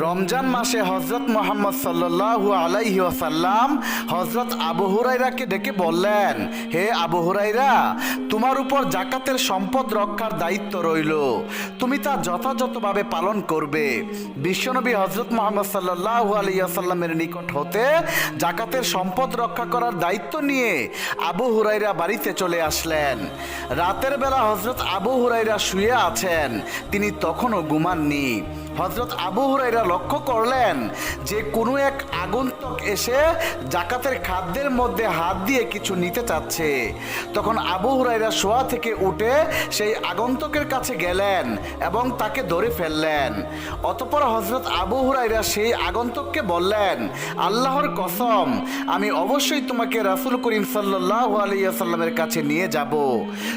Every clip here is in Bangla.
রমজান মাসে হজরত মোহাম্মদ সাল্লাল্লাহু আলাইহি ওয়াসাল্লাম হজরত আবু হুরাইরাকে ডেকে বললেন, হে আবু হুরাইরা তোমার উপর জাকাতের সম্পদ রক্ষার দায়িত্ব রইল। তুমি তা যথাযথভাবে পালন করবে। বিশ্বনবী হজরত মোহাম্মদ সাল্লাল্লাহু আলাইহি ওয়াসাল্লামের নিকট হতে জাকাতের সম্পদ রক্ষা করার দায়িত্ব নিয়ে আবু হুরাইরা বাড়িতে চলে আসলেন। রাতের বেলা হজরত আবু হুরাইরা শুয়ে আছেন, তিনি তখনও ঘুমাননি। হজরত আবু হুরাইরা লক্ষ্য করলেন যে কোনো এক আগন্তুক এসে জাকাতের খাদ্যের মধ্যে হাত দিয়ে কিছু নিতে চাচ্ছে। তখন আবু হুরাইরা শোয়া থেকে উঠে সেই আগন্তুকের কাছে গেলেন এবং তাকে ধরে ফেললেন। অতপর হজরত আবু হুরাইরা সেই আগন্তুককে বললেন, আল্লাহর কসম, আমি অবশ্যই তোমাকে রাসুল করিম সাল্লাহ আলিয়াল্লামের কাছে নিয়ে যাব।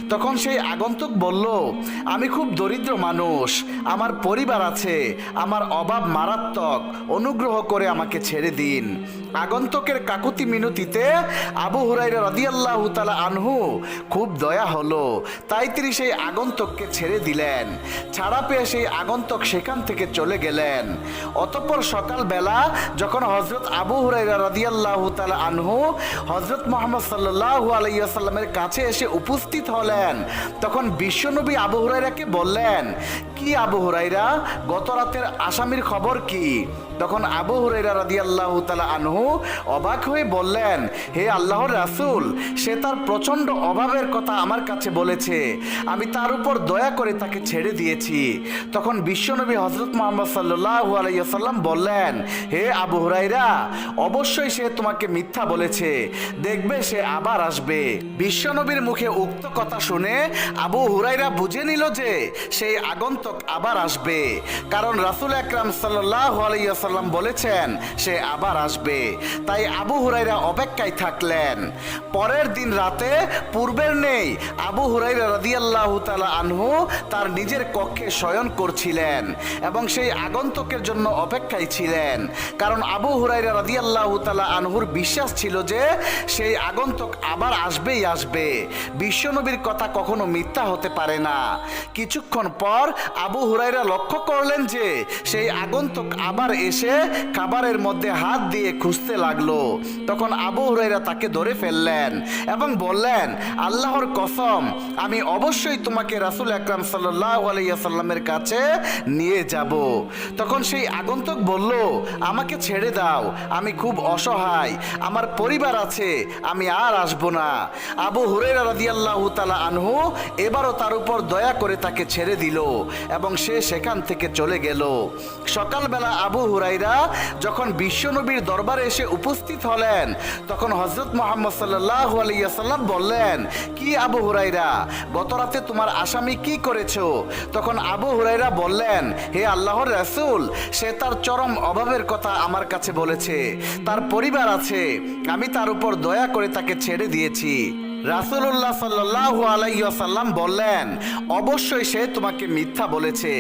তখন সেই আগন্তুক বলল, আমি খুব দরিদ্র মানুষ, আমার পরিবার আছে আমার অভাব মারাত্মক। অনুগ্রহ করে আমাকে ছেড়ে দিন। আগন্তকের কাকুতি মিনতিতে আবু হুরাইরা রাদিয়াল্লাহু তাআলা আনহু খুব দয়া হলো। তাই তিনি সেই আগন্তুককে ছেড়ে দিলেন। ছাড়া পেয়ে সেই আগন্তুক সেখান থেকে চলে গেলেন। অতঃপর সকালবেলা যখন হজরত আবু হুরাইরা রাদিয়াল্লাহু তাআলা আনহু হজরত মোহাম্মদ সাল্লাল্লাহু আলাইহি ওয়াসাল্লামের কাছে এসে উপস্থিত হলেন, তখন বিশ্বনবী আবু হুরাইরাকে বললেন কি আবু গত রাতের আসামির খবর কি? তখন আবু হুরাইরা রাদিয়াল্লাহু তাআলা আনহু অবাক হয়ে বললেন, হে আল্লাহর রাসূল, সে তার প্রচণ্ড অভাবের কথা আমার কাছে বলেছে। আমি তার উপর দয়া করে তাকে ছেড়ে দিয়েছি। তখন বিশ্বনবী হজরত মোহাম্মদ সাল্লাল্লাহু আলাইহি ওয়াসাল্লাম বললেন, হে আবু হুরাইরা অবশ্যই সে তোমাকে মিথ্যা বলেছে। দেখবে সে আবার আসবে। বিশ্বনবীর মুখে উক্ত কথা শুনে আবু হুরাইরা বুঝে নিল যে সেই আগন্তুক আবার আসবে। কারণ রাসূল আকরাম সাল্লাল্লাহু আলাইহি ওয়াসাল্লাম বলেছেন, সে আবার আসবে। তাই আবু হুরাইরা অপেক্ষায় থাকলেন। পরের দিন রাতে পূর্বের নেই, আবু হুরাইরা রাদিয়াল্লাহু তাআলা আনহু তার নিজের কক্ষে শয়ন করছিলেন এবং সেই আগন্তুকের জন্য অপেক্ষায় ছিলেন। কারণ আবু হুরাইরা রাদিয়াল্লাহু তাআলা আনহুর বিশ্বাস ছিল যে, সেই আগন্তুক আবার আসবেই আসবে। বিশ্বনবীর কথা কখনো মিথ্যা হতে পারে না। কিছুক্ষণ পর আবু হুরাইরা লক্ষ্য করলেন যে, সেই আগন্তুক আবার এসে খাবারের মধ্যে হাত দিয়ে খুঁজতে লাগল। তখন আবু হুরাইরা তাকে ধরে ফেললেন এবং বললেন, আল্লাহর কসম, আমি অবশ্যই তোমাকে রাসুল আকরাম সাল্লাহ আলাইসাল্লামের কাছে নিয়ে যাব। তখন সেই আগন্তুক বলল, আমাকে ছেড়ে দাও, আমি খুব অসহায়, আমার পরিবার আছে, আমি আর আসব না। আবু হুরেরা রাদিয়াল্লাহু তালা আনহু এবারও তার উপর দয়া করে তাকে ছেড়ে দিল এবং সে সেখান থেকে চলে গেল। সকালবেলা আবু হুরাইরা যখন বিশ্বনবীর দরবারে এসে উপস্থিত হলেন, তখন হজরত মোহাম্মদ সাল্লাহ আলাইসাল্লাম বললেন, কি আবু হুরাইরা গত রাতে তোমার আসামি কি করেছ? তখন আবু হুরাইরা বললেন, হে আল্লাহর রাসূল, সে তার চরম অভাবের কথা আমার কাছে বলেছে। তার পরিবার আছে, আমি তার উপর দয়া করে তাকে ছেড়ে দিয়েছি। রাসুল্লাহ সাল্লাহ আলাইসাল্লাম বললেন, অবশ্যই সে তোমাকে মিথ্যা বলেছে।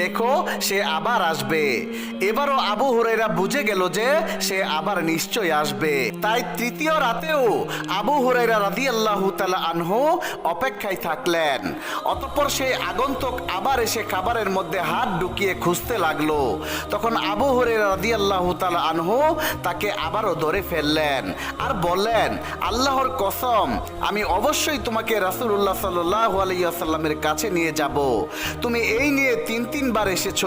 দেখো, সে আবার আসবে। এবারও আবু হুরাইরা বুঝে গেল যে সে আবার নিশ্চয় আসবে। তাই তৃতীয় রাতেও আবু হুরাইরা রাদি আল্লাহ আনহু অপেক্ষায় থাকলেন। অতঃপর সেই আগন্তুক আবার এসে খাবারের মধ্যে হাত ঢুকিয়ে খুঁজতে লাগল। তখন আবু হুরাইরা রাদি আল্লাহ আনহু তাকে আবারও ধরে ফেললেন আর বললেন, আল্লাহর কসম আমি অবশ্যই তোমাকে রাসুল্লাহ সাল্লাহ আলাইসাল্লামের কাছে নিয়ে যাব। তুমি এই নিয়ে তিন, তিনবার এসেছ।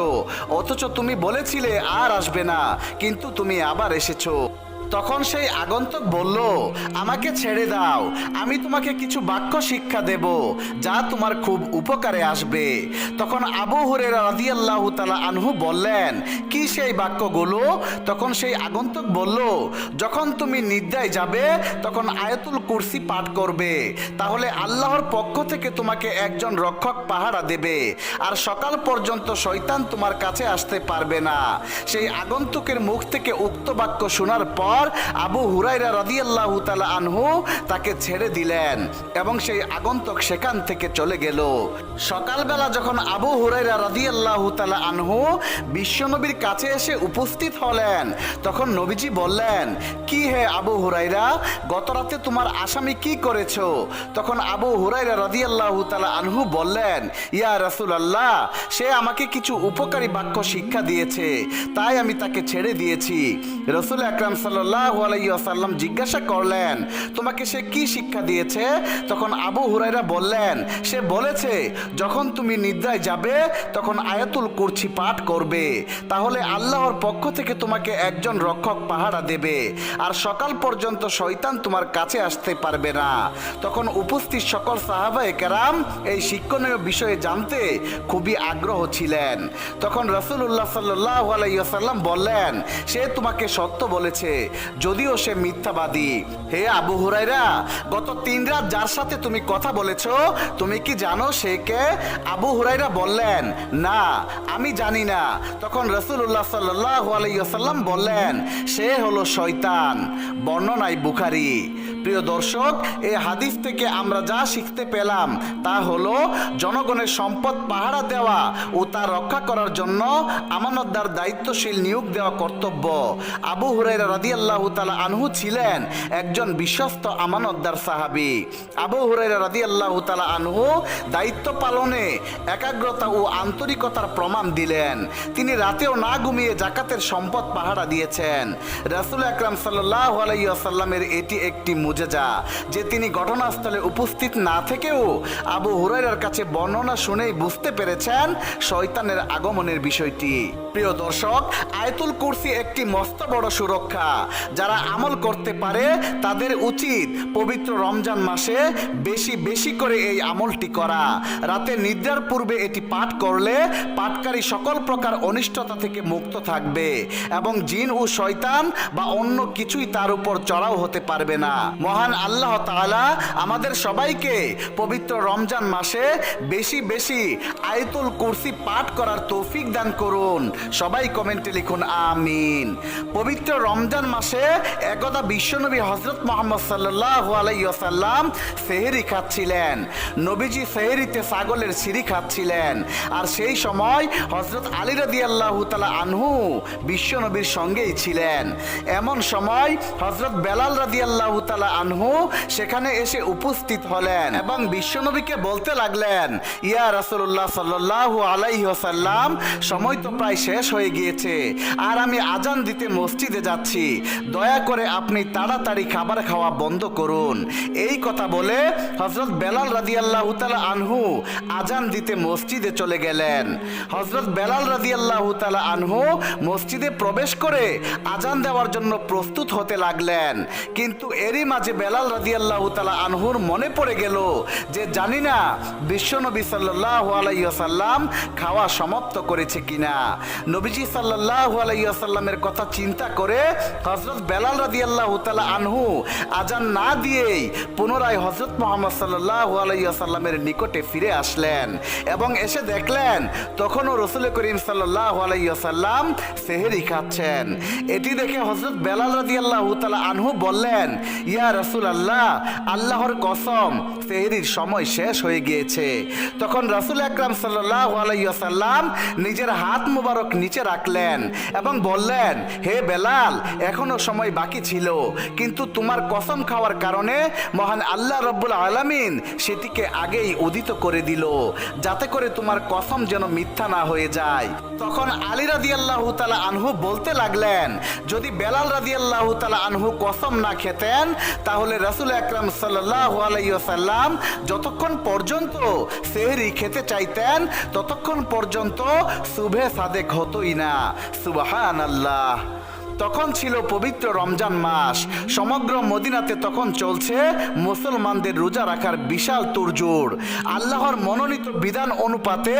অথচ তুমি বলেছিলে আর আসবে না, কিন্তু তুমি আবার এসেছ। তখন সেই আগন্তুক বলল, আমাকে ছেড়ে দাও, আমি তোমাকে কিছু বাক্য শিক্ষা দেব যা তোমার খুব উপকারে আসবে। তখন আবু হুরেরা রাদিয়াল্লাহু তাআলা আনহু বললেন, কি সেই বাক্যগুলো? তখন সেই আগন্তুক বলল, যখন তুমি নিদ্রায় যাবে, তখন আয়াতুল কুরসি পাঠ করবে। তাহলে আল্লাহর পক্ষ থেকে তোমাকে একজন রক্ষক পাহারা দেবে, আর সকাল পর্যন্ত শয়তান তোমার কাছে আসতে পারবে না। সেই আগন্তুকের মুখ থেকে উক্ত বাক্য শোনার পর পর আবু হুরাইরা রাদিয়াল্লাহু তাআলা আনহু তাকে ছেড়ে দিলেন এবং সেই আগন্তুক সেখান থেকে চলে গেল। সকালবেলা যখন আবু হুরাইরা রাদিয়াল্লাহু তাআলা আনহু বিশ্বনবীর কাছে এসে উপস্থিত হলেন, তখন নবীজি বললেন, কি হে আবু হুরাইরা গত রাতে তোমার আসামি কি করেছ? তখন আবু হুরাইরা রাদিয়াল্লাহু তাআলা আনহু বললেন, ইয়া রাসূলুল্লাহ, সে আমাকে কিছু উপকারী বাক্য শিক্ষা দিয়েছে, তাই আমি তাকে ছেড়ে দিয়েছি। রসুল আকরাম সাল্লাল্লাহু ওয়াসাল্লাম জিজ্ঞাসা করলেন, তোমাকে সে কি শিক্ষা দিয়েছে? তখন আবু হুরাইরা বললেন, সে বলেছে, যখন তুমি নিদ্রায় যাবে, তখন আয়াতুল কুরসি পাঠ করবে। তাহলে আল্লাহর পক্ষ থেকে তোমাকে একজন রক্ষক পাহারা দেবে। আর সকাল পর্যন্ত শয়তান তোমার কাছে আসতে পারবে না। তখন উপস্থিত সকল সাহাবায়ে কেরাম এই শিক্ষণীয় বিষয়ে জানতে খুবই আগ্রহ ছিলেন। তখন রসুল্লাহ সাল্লাহ আলাইসাল্লাম বললেন, সে তোমাকে সত্য বলেছে যদিও সে মিথ্যাবাদী। হে আবু হুরাইরা গত তিন রাত যার সাথে তুমি কথা বলেছ, তুমি কি জানো সে কে? আবু হুরাইরা বললেন, না, আমি জানি না। তখন রসুল্লাহ সাল্লাহ বললেন, সে হলো শয়তান। বর্ণনায় বুখারি। প্রিয় দর্শক এই হাদিস থেকে আমরা যা শিখতে পেলাম, তা হলো জনগণের সম্পদ পাহারা দেওয়া ও তা রক্ষা করার জন্য আমানতদার দায়িত্বশীল নিয়োগ দেওয়া কর্তব্য। আবু হুরাইরা রাদিয়াল্লাহু তাআলা আনহু ছিলেন একজন বিশ্বস্ত আমানতদার সাহাবী। আবু হুরাইরা রাদিয়াল্লাহু তাআলা আনহু দায়িত্ব পালনে একাগ্রতা ও আন্তরিকতার প্রমাণ দিলেন। তিনি রাতেও না ঘুমিয়ে জাকাতের সম্পদ পাহারা দিয়েছেন। রাসূল আকরাম সাল্লাল্লাহু আলাইহি ওয়াসাল্লামের এটি একটি মুজেজা যে তিনি ঘটনাস্থলে উপস্থিত না থেকেও আবু হুরাইরার কাছে বর্ণনা শুনেই বুঝতে পেরেছেন শয়তানের আগমনের বিষয়টি। প্রিয় দর্শক, আয়তুল কুরসি একটি মস্ত বড় সুরক্ষা। যারা আমল করতে পারে, তাদের উচিত পবিত্র রমজান মাসে বেশি বেশি করে এই আমলটি করা। রাতে নিদ্রার পূর্বে এটি পাঠ করলে পাঠকারী সকল প্রকার অনিষ্টতা থেকে মুক্ত থাকবে এবং জিন ও শয়তান বা অন্য কিছুই তার উপর চড়াও হতে পারবে না। মহান আল্লাহ তাআলা আমাদের সবাইকে পবিত্র রমজান মাসে বেশি বেশি আয়তুল কুরসি পাঠ করার তৌফিক দান করুন। সবাই কমেন্টে লিখুন, আমিন। পবিত্র রমজান মাসে একদা বিশ্বনবী হজরত মোহাম্মদ সাল্লাহ আলাইসাল্লাম সেহেরি খাচ্ছিলেন। নবীজি সেহেরিতে ছাগলের সিঁড়ি খাচ্ছিলেন। আর সেই সময় হজরত আলী রাদি আল্লাহ তালা আনহু বিশ্বনবীর সঙ্গেই ছিলেন। এমন সময় হজরত বেলাল রাদি আল্লাহ তালা আনহু সেখানে এসে উপস্থিত হলেন এবং বিশ্বনবীকে বলতে লাগলেন, ইয়া রাসূলুল্লাহ সাল্লাল্লাহু আলাইহি ওয়াসাল্লাম, সময় তো প্রায় হয়ে গিয়েছে। আর আমি আজান দিতে মসজিদে যাচ্ছি। দয়া করে আপনি তাড়াতাড়ি খাবার খাওয়া বন্ধ করুন। এই কথা বলে হজরত বেলাল রাদিয়াল্লাহু তাআলা আনহু আজান দিতে মসজিদে চলে গেলেন। হজরত বেলাল রাদিয়াল্লাহু তাআলা আনহু মসজিদে প্রবেশ করে আজান দেওয়ার জন্য প্রস্তুত হতে লাগলেন। কিন্তু এরই মাঝে বেলাল রাদিয়াল্লাহু তাআলা আনহুর মনে পড়ে গেল যে, জানি না বিশ্বনবী সাল্লাল্লাহু আলাইহি ওয়াসাল্লাম খাওয়া সমাপ্ত করেছে কিনা। নবীজি সাল্লাল্লাহু আলাইহি ওয়াসাল্লামের কথা চিন্তা করে হযরত বেলাল রাদিয়াল্লাহু তাআলা আনহু আজান না দিয়েই পুনরায় হযরত মুহাম্মদ সাল্লাল্লাহু আলাইহি ওয়াসাল্লামের নিকটে ফিরে আসলেন এবং এসে দেখলেন তখনও রসুল করিম সাল্লাল্লাহু আলাইহি ওয়াসাল্লাম সেহরি খাচ্ছেন। এটি দেখে হযরত বেলাল রাদিয়াল্লাহু তাআলা আনহু বললেন, ইয়া রসুল রাসূলুল্লাহ, আল্লাহর কসম, সেহেরির সময় শেষ হয়ে গিয়েছে। তখন রাসূল আকরাম সাল্লাল্লাহু আলাইহি ওয়াসাল্লাম নিজের হাত মুবারক নিচে রাখলেন এবং বললেন, হে বেলাল, এখনও সময় বাকি ছিল, কিন্তু তোমার কসম খাওয়ার কারণে মহান আল্লাহ রব্বুল আলামিন সেটিকে আগেই উদিত করে দিল, যাতে করে তোমার কসম যেন মিথ্যা না হয়ে যায়। তখন আলী রাদিয়াল্লাহু তালা আনহু বলতে লাগলেন, যদি বেলাল রাদিয়াল্লাহু তালা আনহু কসম না খেতেন, তাহলে রাসূল আকরাম সাল্লাল্লাহু আলাইহি ওয়াসাল্লাম যতক্ষণ পর্যন্ত সেহরি খেতে চাইতেন, ততক্ষণ পর্যন্ত শুভে সাদেক হতোই না। সুবাহান আল্লাহ তখন ছিল পবিত্র রমজান মাস। সমগ্র মদিনাতে তখন চলছে মুসলমানদের রোজা রাখার বিশাল তুরজোর আল্লাহর মনোনীত বিধান অনুপাতে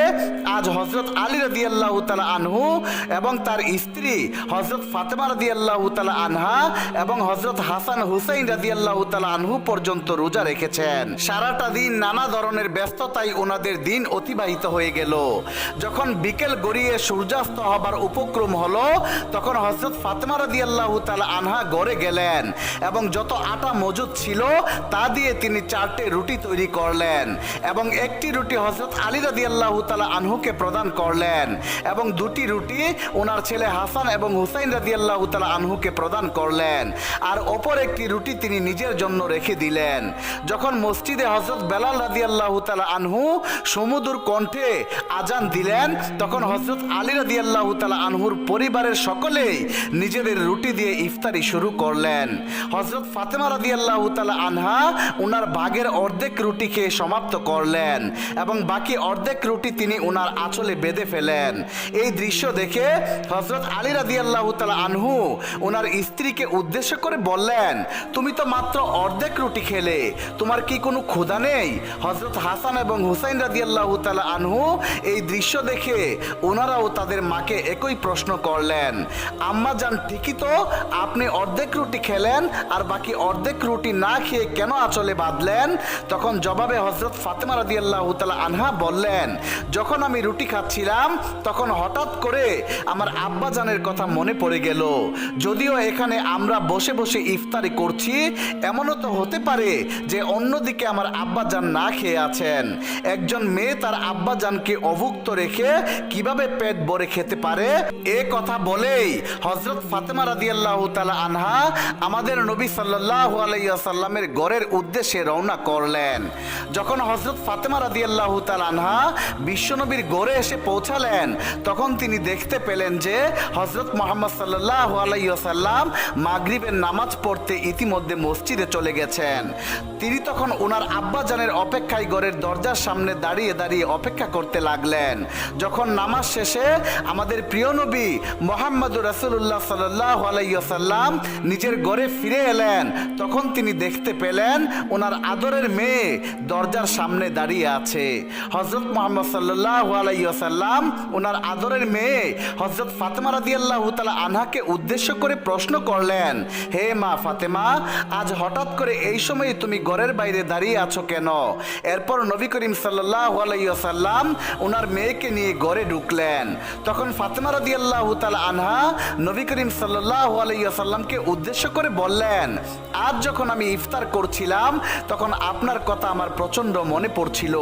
আজ হজরত আলী রাদি আল্লাহ তালা আনহু এবং তার স্ত্রী হজরত ফাতেমা রাদি আল্লাহ তালা আনহা এবং হজরত হাসান হুসাইন রাদি আল্লাহ তালা আনহু পর্যন্ত রোজা রেখেছেন। সারাটা দিন নানা ধরনের ব্যস্ততায় ওনাদের দিন অতিবাহিত হয়ে গেল। যখন বিকেল গড়িয়ে সূর্যাস্ত হবার উপক্রম হলো, তখন হজরত ফাতেমা ফাতেমা রাদিয়াল্লাহু তাআলা আনহা গড়ে গেলেন এবং যত আটা মজুদ ছিল তা দিয়ে তিনি চারটে রুটি তৈরি করলেন এবং একটি রুটি হজরত আলী রাদিয়াল্লাহু তাআলা আনহুকে প্রদান করলেন এবং দুটি রুটি ওনার ছেলে হাসান এবং হুসাইন রাদিয়াল্লাহু তাআলা আনহুকে প্রদান করলেন আর অপর একটি রুটি তিনি নিজের জন্য রেখে দিলেন। যখন মসজিদে হজরত বেলাল রাদিয়াল্লাহু তাআলা আনহু সমুদ্র কণ্ঠে আজান দিলেন, তখন হজরত আলী রাদিয়াল্লাহু তাআলা আনহুর পরিবারের সকলেই নিজেদের রুটি দিয়ে ইফতারি শুরু করলেন। হজরত ফাতেমা রাদিয়াল্লাহু তাআলা আনহা ওনার বাঘের অর্ধেক রুটি খেয়ে সমাপ্ত করলেন এবং বাকি অর্ধেক রুটি তিনি ওনার আঁচলে বেঁধে ফেলেন। এই দৃশ্য দেখে হজরত আলী রাদিয়াল্লাহু তাআলা আনহু ওনার স্ত্রীকে উদ্দেশ্য করে বললেন, তুমি তো মাত্র অর্ধেক রুটি খেলে, তোমার কি কোনো ক্ষুধা নেই? হজরত হাসান এবং হুসাইন রাদিয়াল্লাহু তাআলা আনহু এই দৃশ্য দেখে ওনারাও তাদের মাকে একই প্রশ্ন করলেন, আম্মা যান ঠিকই তো, আপনি অর্ধেক রুটি খেলেন আর বাকি অর্ধেক রুটি না খেয়ে কেন আঁচলে বাঁধলেন? তখন জবাবে হজরত ফাতেমা রাদিয়াল্লাহু তাআলা আনহা বললেন, যখন আমি রুটি খাচ্ছিলাম, তখন হঠাৎ করে আমার আব্বা জানের কথা মনে পড়ে গেল। যদিও এখানে আমরা বসে বসে ইফতারি করছি, এমনও তো হতে পারে যে অন্যদিকে আমার আব্বা জান না খেয়ে আছেন। একজন মেয়ে তার আব্বা জানকে অভুক্ত রেখে কীভাবে পেট ভরে খেতে পারে? এ কথা বলেই হজরত ফাতেমা রাদিয়াল্লাহু তাআলা আনহা আমাদের নবী সাল্লাল্লাহু আলাইহি ওয়াসাল্লামের গড়ের উদ্দেশ্যে রওনা করলেন। যখন হজরত ফাতেমা রাদিয়াল্লাহু তাআলা আনহা বিশ্বনবীর গড়ে এসে পৌঁছালেন, তখন তিনি দেখতে পেলেন যে হজরত মোহাম্মদ সাল্লাল্লাহু আলাইহি ওয়াসাল্লাম মাগরিবের নামাজ পড়তে ইতিমধ্যে মসজিদে চলে গেছেন। তিনি তখন ওনার আব্বা জানের অপেক্ষায় ঘরের দরজার সামনে দাঁড়িয়ে দাঁড়িয়ে অপেক্ষা করতে লাগলেন। যখন নামাজ শেষে আমাদের প্রিয় নবী মোহাম্মদ রাসূলুল্লাহ সাল্লাল্লাহু আলাইহি ওয়াসাল্লাম নিজের ঘরে ফিরে এলেন। তখন তিনি দেখতে পেলেন ওনার আদরের মেয়ে দরজার সামনে দাঁড়িয়ে আছে। হজরত মোহাম্মদ সাল্লাল্লাহু আলাইহি ওয়াসাল্লাম ওনার আদরের মেয়ে হজরত ফাতেমা রাদিয়াল্লাহু তাআলা আনহাকে উদ্দেশ্য করে প্রশ্ন করলেন, হে মা ফাতেমা, আজ হঠাৎ করে এই সময় তুমি ঘরের বাইরে দাঁড়িয়ে আছো কেন? এরপর নবী করিম সাল্লাল্লাহু আলাইহি ওয়াসাল্লাম ওনার মেয়েকে নিয়ে ঘরে ঢুকলেন। তখন ফাতেমা রাদিয়াল্লাহু তাআলা আনহা নবী করিম সাল্লাল্লাহু আলাইহি ওয়াসাল্লামকে উদ্দেশ্য করে বললেন, আজ যখন আমি ইফতার করছিলাম, তখন আপনার কথা আমার প্রচণ্ড মনে পড়ছিল।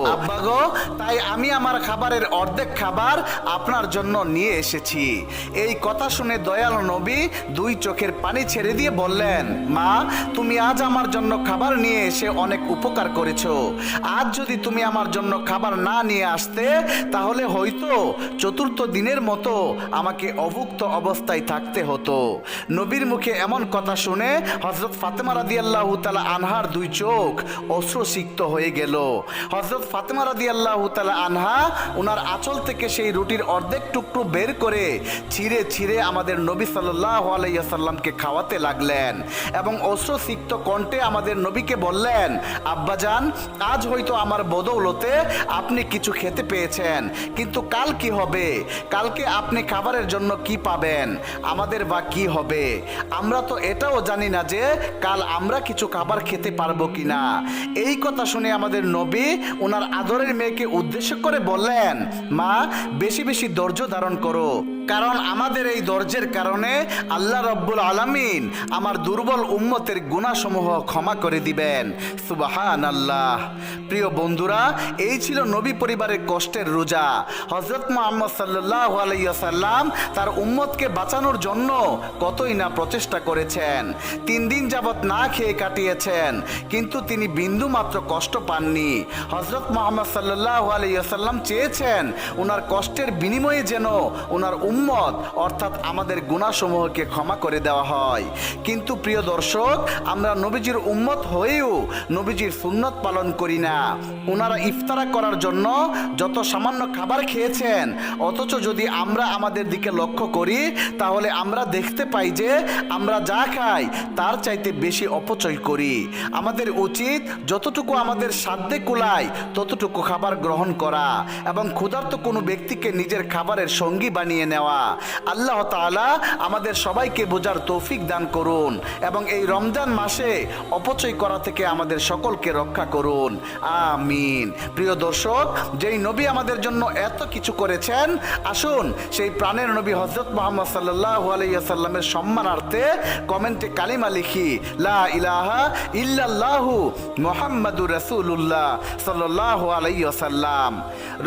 তাই আমি আমার খাবারের অর্ধেক খাবার আপনার জন্য নিয়ে এসেছি। এই কথা শুনে দয়াল নবী দুই চোখের পানি ছেড়ে দিয়ে বললেন, মা, তুমি আজ আমার জন্য খাবার নিয়ে এসে অনেক উপকার করেছ। আজ যদি তুমি আমার জন্য খাবার না নিয়ে আসতে, তাহলে হয়তো চতুর্থ দিনের মতো আমাকে অভুক্ত অবস্থায় থাকতে হতো। নবীর মুখে এমন কথা শুনে হজরত ফাতেমা রাদিয়াল্লাহু তাআলা আনহার দুই চোখ অশ্রুসিক্ত হয়ে গেল। হজরত ফাতেমা রাদিয়াল্লাহু তাআলা আনহা ওনার আঁচল থেকে সেই রুটির অর্ধেক টুকরো বের করে ছিঁড়ে ছিঁড়ে আমাদের নবী সাল্লাল্লাহু আলাইহি ওয়াসাল্লামকে খাওয়াতে লাগলেন এবং অশ্রুসিক্ত কণ্ঠে আমাদের নবীকে বললেন আব্বাজান আজ হয়তো আমার বদৌলতে আপনি কিছু খেতে পেয়েছেন, কিন্তু কাল কি হবে? কালকে আপনি খাবারের জন্য কি পাবেন? আমাদের বা কি হবে? আমরা তো এটাও জানি না যে কাল আমরা কিছু খাবার খেতে পারব কি না এই কথা শুনে আমাদের নবী ওনার আদরের মেয়েকে উদ্দেশ্য করে বললেন, মা, বেশি বেশি ধৈর্য ধারণ করো। কারণ আমাদের এই ধৈর্যের কারণে আল্লাহ রব্বুল আলামিন আমার দুর্বল উম্মতের গুণাসমূহ ক্ষমা করে দিবেন। সুবাহান আল্লাহ প্রিয় বন্ধুরা, এই ছিল নবী পরিবারের কষ্টের রোজা। হজরত মোহাম্মদ সাল্লাহ আলাইসাল্লাম তার উম্মতকে বাঁচানোর জন্য কতই না প্রচেষ্টা করেছেন। তিন দিন যাবৎ না খেয়ে কাটিয়েছেন, কিন্তু তিনি বিন্দু মাত্র কষ্ট পাননি। হজরত মোহাম্মদ সাল্লাহ আলাইসাল্লাম চেয়েছেন ওনার কষ্টের বিনিময়ে যেন ওনার উম্মত, অর্থাৎ আমাদের গুণাসমূহকে ক্ষমা করে দেওয়া হয়। কিন্তু প্রিয় দর্শক, আমরা নবীজির উম্মত হয়েও নবীজির সুন্নত পালন করি না। ওনারা ইফতারা করার জন্য যত সামান্য খাবার খেয়েছেন, অথচ যদি আমরা আমাদের দিকে লক্ষ্য করি, তাহলে আমরা দেখতে পাই যে আমরা যা খাই, তার চাইতে বেশি অপচয় করি। আমাদের উচিত যতটুকু আমাদের সাধ্যে কুলায়, ততটুকু খাবার গ্রহণ করা এবং ক্ষুধার্ত কোনো ব্যক্তিকে নিজের খাবারের সঙ্গী বানিয়ে নেওয়া। নেওয়া। আল্লাহ তাআলা আমাদের সবাইকে বোঝার তৌফিক দান করুন এবং এই রমজান মাসে অপচয় করা থেকে আমাদের সকলকে রক্ষা করুন। আমিন। প্রিয় দর্শক, যেই নবী আমাদের জন্য এত কিছু করেছেন, আসুন সেই প্রাণের নবী হজরত মোহাম্মদ সাল্লাহ আলাইসাল্লামের সম্মানার্থে কমেন্টে কালিমা লিখি, লা ইলাহা ইল্লাল্লাহু মোহাম্মদুর রাসূলুল্লাহ সাল্লাল্লাহু আলাইহি ওয়াসাল্লাম।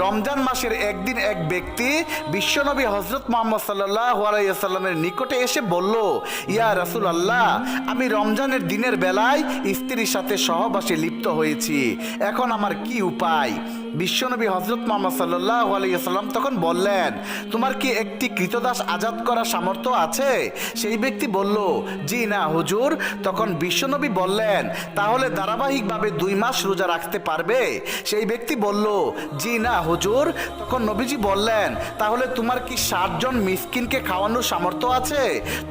রমজান মাসের একদিন এক ব্যক্তি বিশ্বনবী হজরত মোহাম্মদ সাল্লাহ আলাইসাল্লামের নিকটে এসে বলল, ইয়া রাসুল আল্লাহ আমি রমজানের দিনের বেলায় স্ত্রীর সাথে সহবাসে লিপ্ত হয়েছি। এখন আমার কি উপায়? বিশ্বনবী হজরত মোহাম্মদ সাল্লাহ আলাইসাল্লাম তখন বললেন, তোমার কি একটি কৃতদাস আজাদ করার সামর্থ্য আছে? সেই ব্যক্তি বলল, জি না, হুজুর। তখন বিশ্বনবী বললেন, তাহলে ধারাবাহিকভাবে দুই মাস রোজা রাখতে পারবে? সেই ব্যক্তি বলল, জি না, হুজুর। তখন নবীজি বললেন, তাহলে তোমার কি ষাটজন মিসকিনকে খাওয়ানোর সামর্থ্য আছে?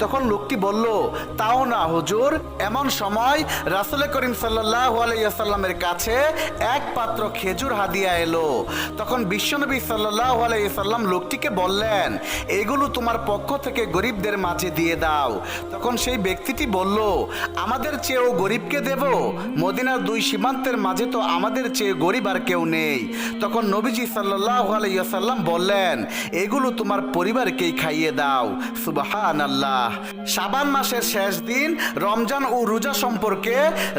তখন লোকটি বলল, তাও না, হুজুর। এমন সময় রাসুল করিম সাল্লাহ আলাইসাল্লামের কাছে এক পাত্র খেজুর হাদিয়া এলো। তখন বিশ্বনবী সাল্লাহ আলাইসাল্লাম লোকটিকে বললেন, এগুলো তোমার পক্ষ থেকে গরিবদের মাঝে দিয়ে দাও। তখন সেই ব্যক্তিটি বলল, আমাদের চেয়েও গরিবকে দেব? মদিনার দুই সীমান্তের মাঝে তো আমাদের চেয়ে গরিব আর কেউ নেই। তখন নবীজি সাল্লাহ আলাইসাল্লাম বললেন, এগুলো তোমার পরিবারকেই খাইয়ে দাও। সুবাহান আল্লাহ সাবান মাসের শেষ দিন, রমজান ও রোজা সম্পর্কে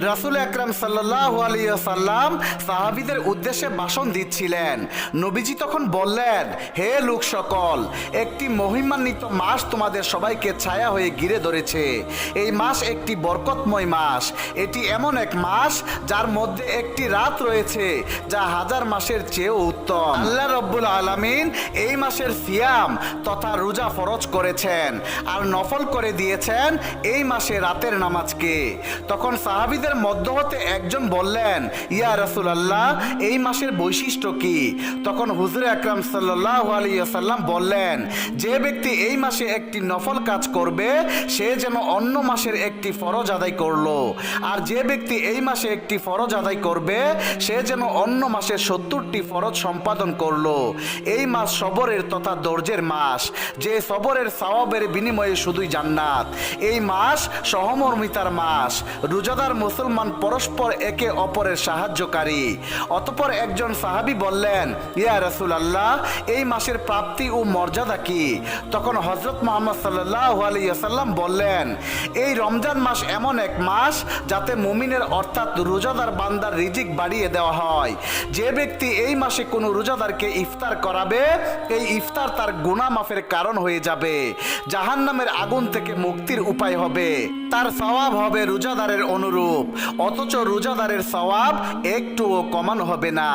রাসুল আকরাম সাল্লাহ আলিয়াল্লাম সাহাবিদের উদ্দেশ্যে ভাষণ দিচ্ছিলেন। নবীজি তখন বললেন, হে লোক সকল, একটি মহিমান্বিত মাস তোমাদের সবাইকে ছায়া হয়ে ঘিরে ধরেছে। এই মাস একটি বরকতময় মাস। এটি এমন এক মাস যার মধ্যে একটি রাত রয়েছে, যা হাজার মাসের চেয়েও উত্তম। আল্লাহ রব্বুল আলামিন এই মাসের সিয়াম তথা রোজা ফরজ করেছেন আর নফল করে দিয়েছেন এই মাসে রাতের নামাজকে। তখন সাহাবিদের মধ্য হতে একজন বললেন, ইয়া রাসুল আল্লাহ এই মাসের বৈশিষ্ট্য কি? তখন হুজুর আকরাম সাল্লাহ আলিয়াল্লাম বললেন, যে ব্যক্তি এই মাসে একটি নফল কাজ করবে, সে যেন অন্য মাসের একটি ফরজ আদায় করল। আর যে ব্যক্তি এই মাসে একটি ফরজ আদায় করবে, সে যেন অন্য মাসের সত্তরটি ফরজ সম্পাদন করল। এই মাস সবরের তথা দর্জের মাস, যে সবরের সওয়াবের বিনিময়ে শুধুই জান্নাত। এই মাস সহমর্মিতার মাস, রোজাদার মুসলমান পরস্পর একে অপরের সাহায্যকারী। অতপর একজন সাহাবী বললেন, ইয়া রসুল আল্লাহ এই মাসের প্রাপ্তি ও মর্যাদা কি? তখন হজরত মোহাম্মদ সাল্লাহ আলিয়াল্লাম বললেন, এই রমজান মাস এমন এক মাস যাতে মুমিনের অর্থাৎ রোজাদার বান্দার রিজিক বাড়িয়ে দেওয়া হয়। যে ব্যক্তি এই মাসে কোনো রোজাদারকে ইফতার করাবে, এই ইফতার তার গুনাহ মাফের কারণ হয়ে যাবে। জাহান্নামের আগুন থেকে মুক্তির উপায় হবে। তার সওয়াব হবে রোজাদারের অনুরূপ। অথচ রোজাদারের সওয়াব একটুও কমানো হবে না।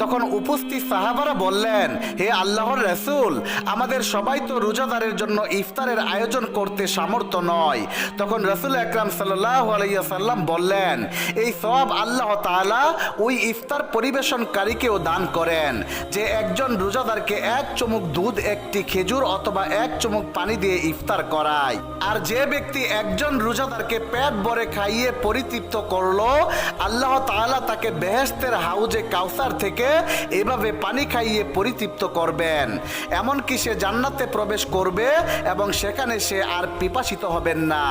তখন উপস্থিত সাহাবারা বললেন, হে আল্লাহর রসুল, আমাদের সবাই তো রোজাদারের জন্য ইফতারের আয়োজন করতে সামর্থ্য নয়। তখন রসুল আকরাম সাল্লাহ আলাইসাল্লাম বললেন, এই সব আল্লাহ তাআলা ওই ইফতার পরিবেশনকারীকেও দান করেন, যে একজন রোজাদারকে এক চমুক দুধ, একটি খেজুর অথবা এক চমুক পানি দিয়ে ইফতার করায়। আর যে ব্যক্তি একজন রোজাদারকে পেট ভরে খাইয়ে পরিতৃপ্ত করল, আল্লাহ তাআলা তাকে বেহেস্তের হাউজে কাউসার থেকে এভাবে পানি খাইয়ে পরিতৃপ্ত করবেন। এমনকি সে জান্নাতে প্রবেশ করবে এবং সেখানে সে আর পিপাসিত হবেন না।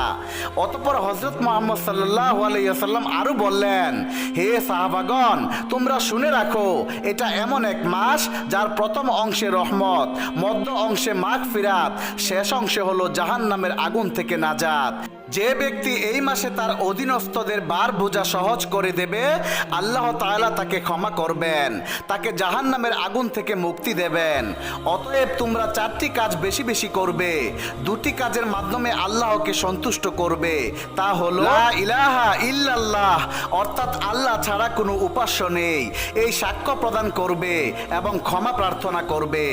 অতপর হজরত মোহাম্মদ সাল্লাহ আলাইসাল্লাম আরও বললেন, হে সাহাবাগণ, তোমরা শুনে রাখো, এটা এমন এক মাস যার প্রথম অংশে রহমত, মধ্য অংশে মাঘ ফিরাত শেষ অংশে হলো জাহান নামের আগুন থেকে নাজাত। যে ব্যক্তি এই মাসে তার অধীনস্থদের বার বোঝা সহজ করে দেবে, আল্লাহ তাআলা তাকে ক্ষমা করবেন। তাকে জাহান নামের আগুন থেকে মুক্তি দেবেন। অতএব তোমরা চারটি কাজ বেশি বেশি করবে। দুটি কাজের মাধ্যমে আল্লাহকে সন্তুষ্ট করবে। তা হলো ইলাহা ইল্লাল্লাহ, অর্থাৎ আল্লাহ ছাড়া কোনো উপাস্য নেই। এই সাক্ষ্য প্রদান করবে এবং ক্ষমা প্রার্থনা করবে।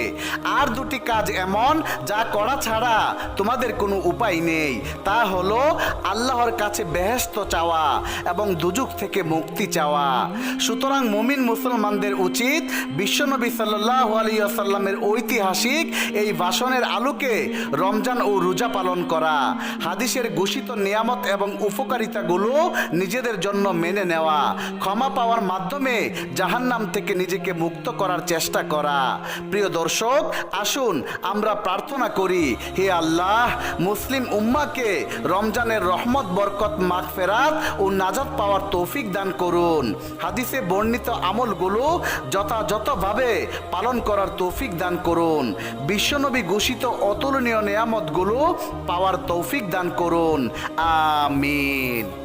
আর দুটি কাজ এমন, যা করা ছাড়া তোমাদের কোনো উপায় নেই। তা হলো আল্লাহর কাছে বেহেস্ত চাওয়া এবং দুজুক থেকে মুক্তি চাওয়া। সুতরাং মুমিন মুসলমানদের উচিত বিশ্বনবী সাল্লাহ আলিয়াল্লামের ঐতিহাসিক এই ভাষণের আলোকে রমজান ও রোজা পালন করা, হাদিসের ঘোষিত নিয়ামত এবং উপকারিতাগুলো নিজেদের জন্য মেনে নেওয়া, ক্ষমা পাওয়ার মাধ্যমে জাহান্নাম থেকে নিজেকে মুক্ত করার চেষ্টা করা। প্রিয় দর্শক, আসুন আমরা প্রার্থনা করি, হে আল্লাহ, মুসলিম উম্মাকে রমজানের রহমত, বরকত মাঘ ফেরাত ও নাজাত পাওয়ার তৌফিক দান করুন। হাদিসে বর্ণিত আমলগুলো যথাযথভাবে পালন করার তৌফিক দান করুন। বিশ্বনবী ঘোষিত অতুলনীয় নিয়ামতগুলো পাওয়ার তৌফিক দান করুন। আমিন।